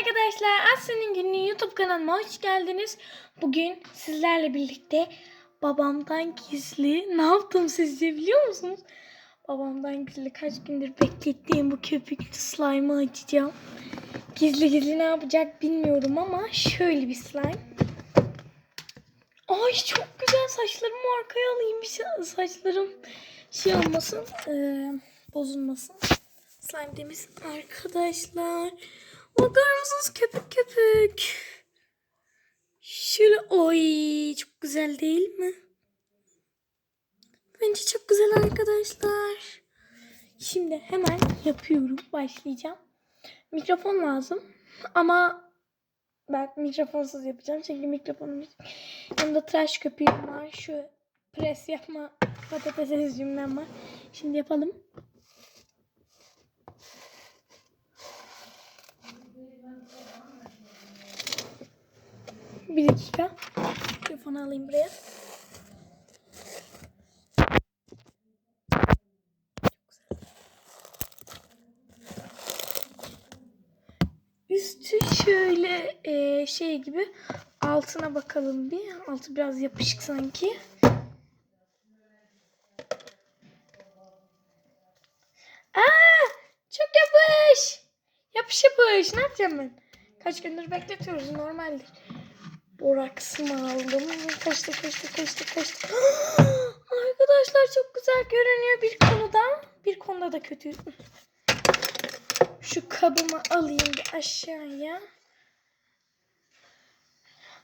arkadaşlar. Aslı'nın günlüğü YouTube kanalıma hoş geldiniz. Bugün sizlerle birlikte babamdan gizli ne yaptım sizce biliyor musunuz? Babamdan gizli kaç gündür beklettiğim bu köpüklü slime'ı açacağım. Gizli gizli ne yapacak bilmiyorum ama şöyle bir slime. Ay çok güzel saçlarımı arkaya alayım bir şey, saçlarım şey olmasın eee, bozulmasın. Slime temiz arkadaşlar. Bakar mısınız köpük köpük. Şöyle oy çok güzel değil mi? Bence çok güzel arkadaşlar. Şimdi hemen yapıyorum. Başlayacağım. Mikrofon lazım. Ama ben mikrofonsuz yapacağım. Çünkü mikrofonum yanımda tıraş köpüğüm var. Şu pres yapma patates ezicimden var. Şimdi yapalım. Bir dakika. Mikrofonu alayım buraya. Üstü şöyle e, şey gibi altına bakalım bir. Altı biraz yapışık sanki. Aa, çok yapış. Yapış yapış. Ne yapacağım ben? Kaç gündür bekletiyoruz normaldir. Boraksımı aldım. Kaçtı kaçtı kaçtı kaçtı. Arkadaşlar çok güzel görünüyor bir konuda. Bir konuda da kötü. Şu kabımı alayım bir aşağıya.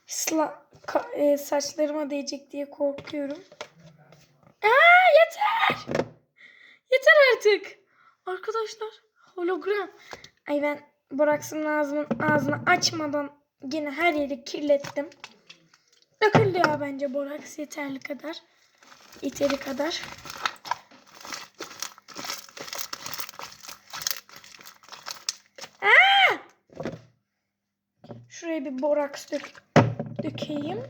Sla, ka- e, saçlarıma değecek diye korkuyorum. Aa yeter. Yeter artık. Arkadaşlar hologram. Ay ben Boraks'ın ağzının ağzını açmadan yine her yeri kirlettim. Döküldü ya bence Boraks yeterli kadar. Yeteri kadar. Aa! Şuraya bir boraks dök dökeyim.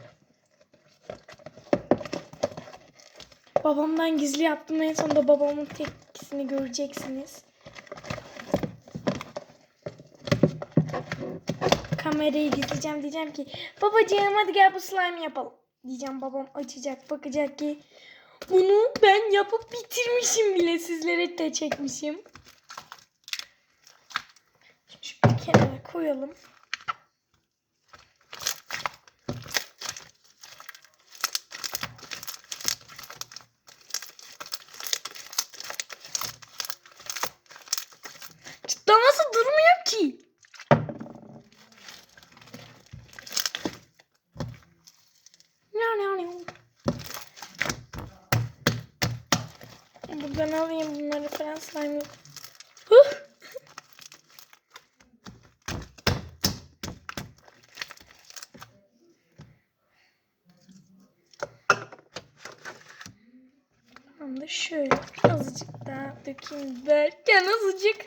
Babamdan gizli yaptım. En sonunda babamın tepkisini göreceksiniz. Kamerayı gizleyeceğim. Diyeceğim ki babacığım hadi gel bu slime yapalım. Diyeceğim babam açacak bakacak ki bunu ben yapıp bitirmişim bile sizlere de çekmişim. Şu bir kenara koyalım. Çıtlaması durmuyor ki. Ne ne ne. Buradan alayım bunları falan slime. Huh. Tamamdır. Şöyle azıcık daha dökeyim derken azıcık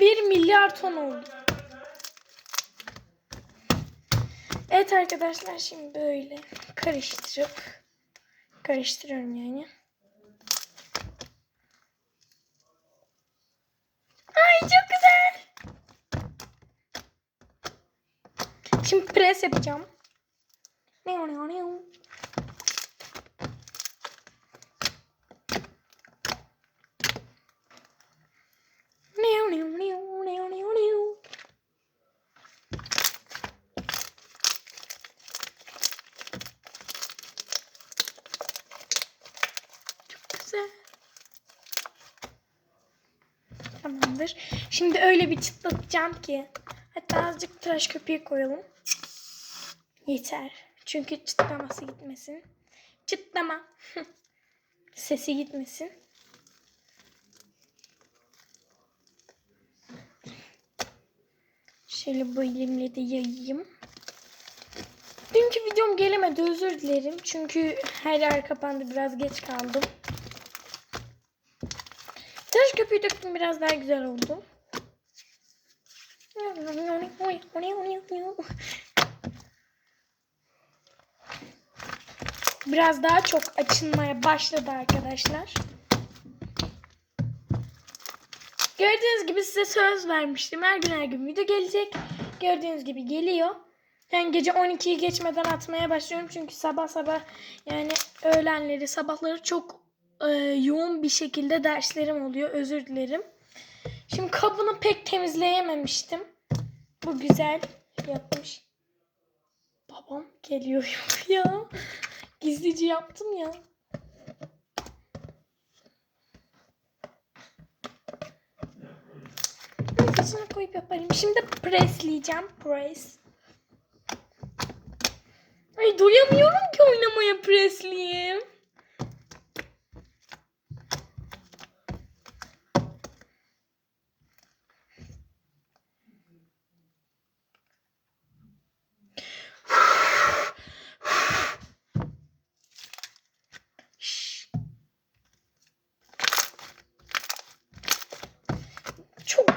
bir milyar ton oldu. Evet arkadaşlar şimdi böyle karıştırıp karıştırıyorum yani. Ay çok güzel. Şimdi pres yapacağım. Ne ne ne Meow, meow, meow, meow, meow, meow. Çok güzel. Tamamdır. Şimdi öyle bir çıtlatacağım ki. Hatta azıcık tıraş köpüğü koyalım. Yeter. Çünkü çıtlaması gitmesin. Çıtlama. Sesi gitmesin. Şöyle bu elimle de yayayım. Dünkü videom gelemedi özür dilerim. Çünkü her yer kapandı biraz geç kaldım. Tıraş köpüğü döktüm biraz daha güzel oldu. Biraz daha çok açılmaya başladı arkadaşlar. Gördüğünüz gibi size söz vermiştim. Her gün her gün video gelecek. Gördüğünüz gibi geliyor. Yani gece 12'yi geçmeden atmaya başlıyorum. Çünkü sabah sabah yani öğlenleri sabahları çok e, yoğun bir şekilde derslerim oluyor. Özür dilerim. Şimdi kabını pek temizleyememiştim. Bu güzel yapmış. Babam geliyor ya. Gizlice yaptım ya. İçine koyup yaparım. Şimdi presleyeceğim. Press. Ay doyamıyorum ki oynamaya presleyeyim. Şşş. Çok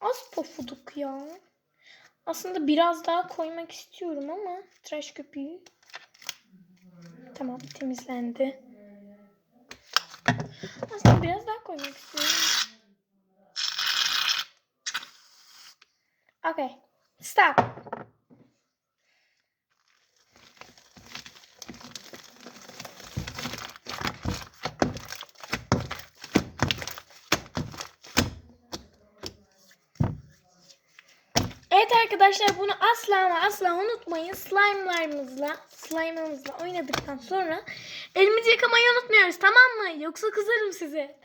az pofuduk ya. Aslında biraz daha koymak istiyorum ama tıraş köpüğü. Tamam temizlendi. Aslında biraz daha koymak istiyorum. Okay. Stop. Evet arkadaşlar bunu asla ama asla unutmayın. Slime'larımızla, slime'ımızla oynadıktan sonra elimizi yıkamayı unutmuyoruz tamam mı? Yoksa kızarım size.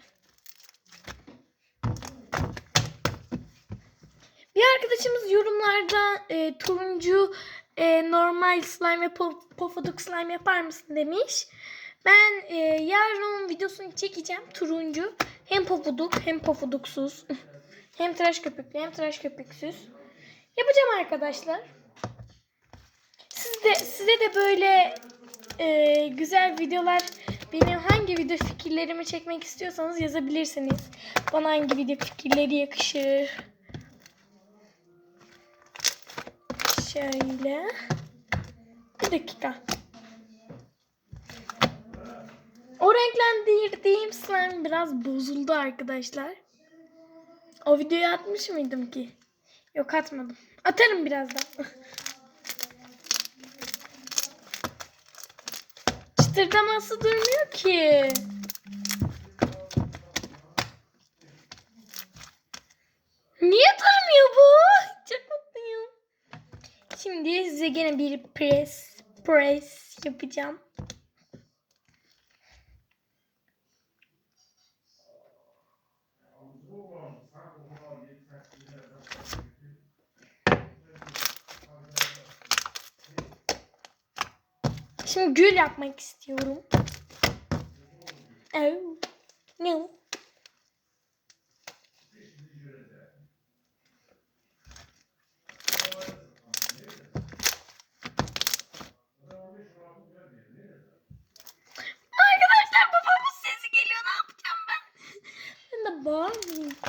Bir arkadaşımız yorumlarda e, turuncu e, normal slime ve po- pofuduk slime yapar mısın demiş. Ben e, yarın onun videosunu çekeceğim. Turuncu. Hem pofuduk hem pofuduksuz. hem tıraş köpüklü hem tıraş köpüksüz. Yapacağım arkadaşlar. Siz de, size de böyle e, güzel videolar benim hangi video fikirlerimi çekmek istiyorsanız yazabilirsiniz. Bana hangi video fikirleri yakışır. Şöyle. Bir dakika. O renklendirdiğim slime biraz bozuldu arkadaşlar. O videoyu atmış mıydım ki? Yok atmadım. Atarım birazdan. Çıtırdaması durmuyor ki. Niye durmuyor bu? Çok mutluyum. Şimdi size gene bir press press yapacağım. Şimdi gül yapmak istiyorum. Ne.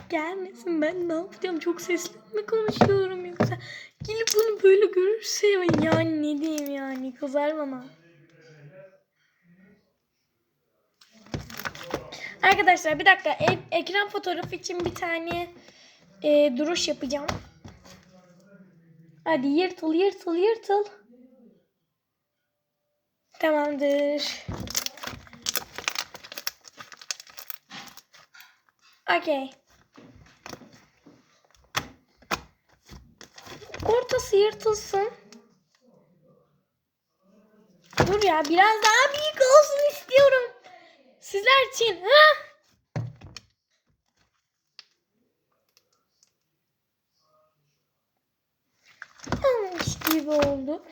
Gelmesin ben ne yapacağım? Çok sesli mi konuşuyorum yoksa? Gelip bunu böyle görürse yani ne diyeyim yani kızar Arkadaşlar bir dakika e- ekran fotoğrafı için bir tane e, duruş yapacağım. Hadi yırtıl yırtıl yırtıl. Tamamdır. Okey. Ortası yırtılsın. Dur ya biraz daha büyük olsun istiyorum. Sizler için. Ha? Olmuş gibi oldu.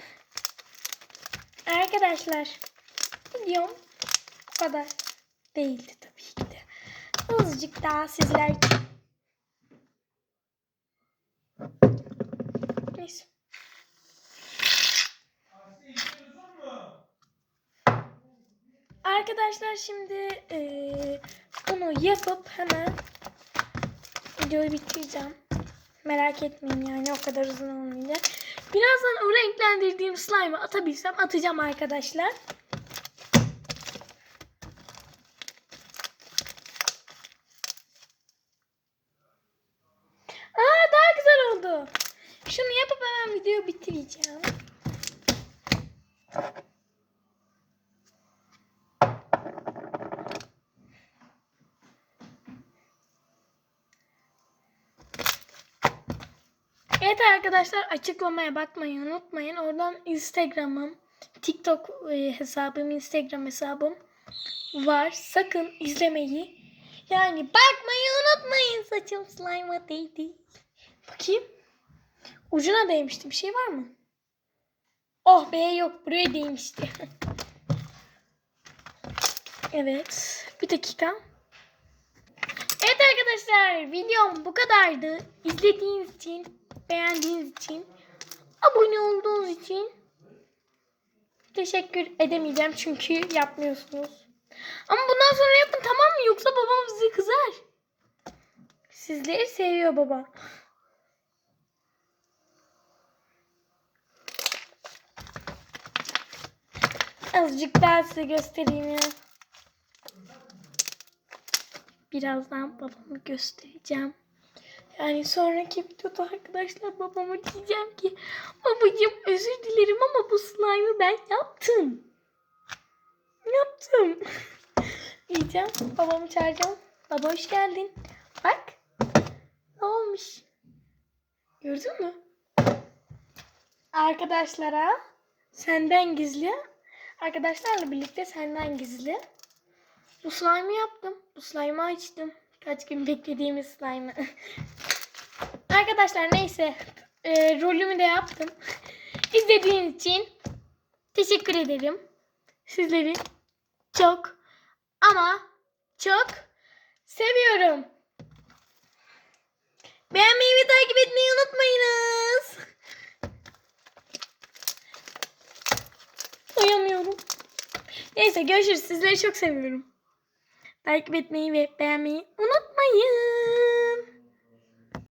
Arkadaşlar videom bu kadar değildi tabii ki de. Azıcık daha sizler için. Arkadaşlar şimdi e, bunu yapıp hemen videoyu bitireceğim. Merak etmeyin yani o kadar uzun olmayacak. Birazdan o renklendirdiğim slime'ı atabilsem atacağım arkadaşlar. Aa daha güzel oldu. Şunu yapıp hemen videoyu bitireceğim. Arkadaşlar açıklamaya bakmayı unutmayın. Oradan Instagram'ım, TikTok e, hesabım, Instagram hesabım var. Sakın izlemeyi yani bakmayı unutmayın. Saçım slime'a değdi. Bakayım. Ucuna değmişti. Bir şey var mı? Oh be yok. Buraya değmişti. evet. Bir dakika. Evet arkadaşlar videom bu kadardı. İzlediğiniz için, beğendiğiniz için, abone olduğunuz için teşekkür edemeyeceğim çünkü yapmıyorsunuz. Ama bundan sonra yapın tamam mı? Yoksa babam size kızar. Sizleri seviyor baba. Azıcık daha size göstereyim ya. Birazdan babamı göstereceğim. Yani sonraki videoda arkadaşlar babama diyeceğim ki babacığım özür dilerim ama bu slime'ı ben yaptım. Yaptım. diyeceğim. Babamı çağıracağım. Baba hoş geldin. Bak. Ne olmuş? Gördün mü? Arkadaşlara senden gizli. Arkadaşlarla birlikte senden gizli. Bu slime'ı yaptım. Bu slime'ı açtım. Kaç gün beklediğimiz slime'ı. Arkadaşlar neyse. E, rolümü de yaptım. İzlediğiniz için teşekkür ederim. Sizleri çok ama çok seviyorum. Beğenmeyi ve takip etmeyi unutmayınız. Uyamıyorum. Neyse görüşürüz. Sizleri çok seviyorum takip etmeyi ve beğenmeyi unutmayın.